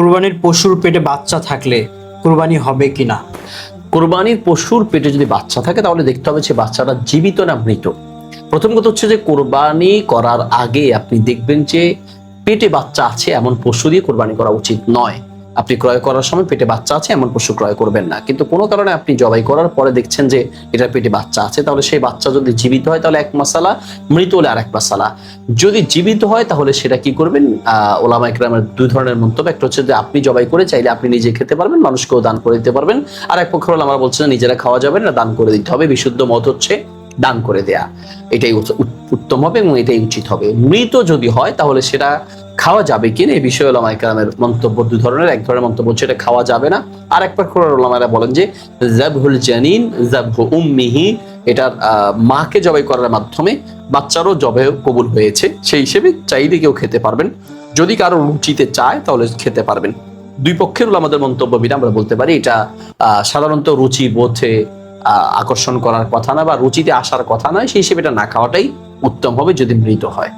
কুরবানির পশুর পেটে বাচ্চা থাকলে কুরবানি হবে কি না কোরবানির পশুর পেটে যদি বাচ্চা থাকে, তাহলে দেখতে হবে সে বাচ্চাটা জীবিত না মৃত। প্রথম কথা হচ্ছে যে কোরবানি করার আগে আপনি দেখবেন যে পেটে বাচ্চা আছে, এমন পশু দিয়ে কোরবানি করা উচিত নয়। আপনি ক্রয় করার সময় পেটে বাচ্চা আছে, এমন পশু ক্রয় করবেন না। কিন্তু কোনো কারণে আপনি জবাই করার পরে দেখছেন যে এটার পেটে বাচ্চা আছে, তাহলে সেই বাচ্চা যদি জীবিত হয়, তাহলে এক মশালা, মৃত হলে আরেক মশালা। যদি জীবিত হয়, তাহলে সেটা কি করবেন? আহ ওলামা ইকরামের দুই ধরনের মন্তব্য। একটা হচ্ছে যে আপনি জবাই করে চাইলে আপনি নিজে খেতে পারবেন, মানুষকেও দান করে দিতে পারবেন। আর এক পক্ষ হলো, আমরা বলছি নিজেরা খাওয়া যাবে না, দান করে দিতে হবে। বিশুদ্ধ মত হচ্ছে দান করে দেয়া। এটাই উত্তম হবে এবং এটাই উচিত হবে। মৃত যদি হয়, তাহলে সেটা খাওয়া যাবে কিনা এই বিষয়ে ওলামা ইকরামের মন্তব্য, দু ধরনের। এক ধরনের মন্তব্য হচ্ছে এটা খাওয়া যাবে না। আর এক পক্ষ ওলামারা বলেন যে, জাবহুল জানিন, জাবহু উম্মিহি। এটার মাকে জবাই করার মাধ্যমে বাচ্চারও জবে কবুল হয়েছে। সেই হিসেবে চাইলে কেউ খেতে পারবেন। যদি কারও রুচিতে চায়, তাহলে খেতে পারবেন। দুই পক্ষের আমাদের মন্তব্য বিনা আমরা বলতে পারি, এটা সাধারণত রুচি বোধে আকর্ষণ করার কথা না বা রুচিতে আসার কথা নয়। সেই হিসেবে এটা না খাওয়াটাই উত্তম হবে যদি মৃত হয়।